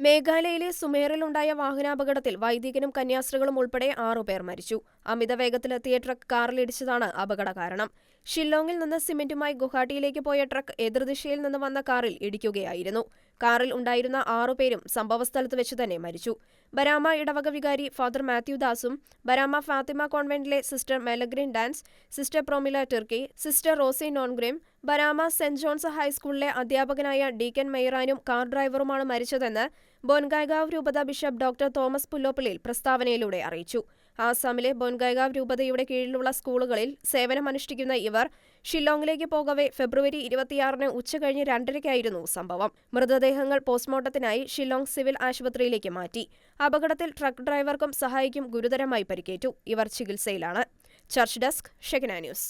മേഘാലയയിലെ സുമേറിലുണ്ടായ വാഹനാപകടത്തിൽ വൈദികനും കന്യാസ്ത്രീകളും ഉൾപ്പെടെ ആറുപേർ മരിച്ചു. അമിത വേഗത്തിലെത്തിയ ട്രക്ക് കാറിലിടിച്ചതാണ് അപകട കാരണം. ഷില്ലോങ്ങിൽ നിന്ന് സിമന്റുമായി ഗുവാഹട്ടിയിലേക്ക് പോയ ട്രക്ക് എതിർദിശയിൽ നിന്ന് വന്ന കാറിൽ ഇടിക്കുകയായിരുന്നു. കാറിൽ ഉണ്ടായിരുന്ന ആറുപേരും സംഭവസ്ഥലത്ത് വെച്ച് തന്നെ മരിച്ചു. ബരാമ ഇടവക വികാരി ഫാദർ മാത്യു ദാസും ബരാമ ഫാത്തിമ കോൺവെന്റിലെ സിസ്റ്റർ മെലഗ്രിൻ dance sister Promila Tirkey sister Rosy Nongrim Barama saint John's ഹൈസ്കൂളിലെ അധ്യാപകനായ ഡീക്കൻ മെയ്റാനും കാർ ഡ്രൈവറുമാണ് മരിച്ചതെന്ന് ബോൻഗായ്ഗാവ് രൂപത ബിഷപ്പ് ഡോക്ടർ തോമസ് പുല്ലോപ്പള്ളിയിൽ പ്രസ്താവനയിലൂടെ അറിയിച്ചു. ആസാമിലെ ബോൻഗായ്ഗാവ് രൂപതയുടെ കീഴിലുള്ള സ്കൂളുകളിൽ സേവനമനുഷ്ഠിക്കുന്ന ഇവർ ഷില്ലോങ്ങിലേക്ക് പോകവെ ഫെബ്രുവരി ഇരുപത്തിയാറിന് ഉച്ചകഴിഞ്ഞ് രണ്ടരയ്ക്കായിരുന്നു സംഭവം. മൃതദേഹങ്ങൾ പോസ്റ്റ്മോർട്ടത്തിനായി ഷില്ലോങ് സിവിൽ ആശുപത്രിയിലേക്ക് മാറ്റി. അപകടത്തിൽ ട്രക്ക് ഡ്രൈവർക്കും സഹായിക്കും ഗുരുതരമായി പരിക്കേറ്റു. ഇവർ ചികിത്സയിലാണ്. Church desk Shekinah news.